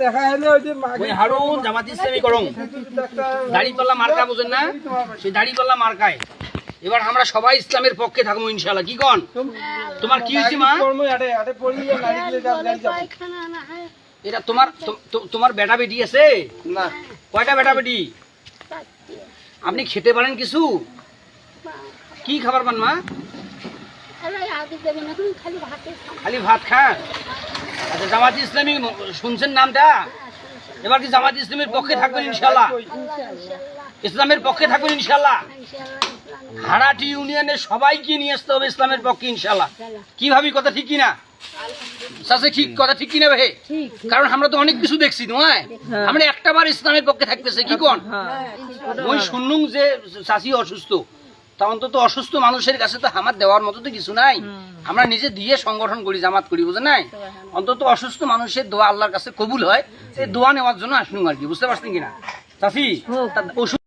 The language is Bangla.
দেখা হলো ওই যে ওই হারুন জামাত ইসলামী করং। দাড়িপাল্লা মার্কা বোঝেন না? সেই দাড়িপাল্লা মার্কায়। এবার আমরা সবাই ইসলামের পক্ষে থাকব ইনশাল্লাহ কি কন? তোমার কি হয়েছে মা? এটা তোমার বেটা বেটি আছে? না। কয়টা বেটা বেটি? আপনি খেতে পারেন কিছু? কি খাবার পান মা? খালি ভাত খান? আচ্ছা জামাত ইসলামী শুনছেন নামটা? এবার কি জামাত ইসলামের পক্ষে থাকবেন ইনশাল্লাহ ইসলামের পক্ষে থাকবেন ইনশাল্লাহ হারাটি ইউনিয়নের সবাইকে নিয়ে আসতে হবে ইসলামের পক্ষে ইনশাল্লাহ কি ভাবি কথা ঠিক কিনা? ঠিক কথা ঠিক কিনা ভাই? কারণ আমরা তো অনেক কিছু দেখছি নয়? আমরা একটা বার ইসলামের পক্ষে থাকতেছে কি কোন? ওই শুনুন যে চাষি অসুস্থ। তা অন্তত অসুস্থ মানুষের কাছে তো আমার দেওয়ার মতো তো কিছু নাই। আমরা নিজে দিয়ে সংগঠন করি জামাত করি বুঝে নাই? অন্তত অসুস্থ মানুষের দোয়া আল্লাহর কাছে কবুল হয়। এই দোয়া নেওয়ার জন্য আসুন আর কি বুঝতে পারছেন কিনা? ওষুধ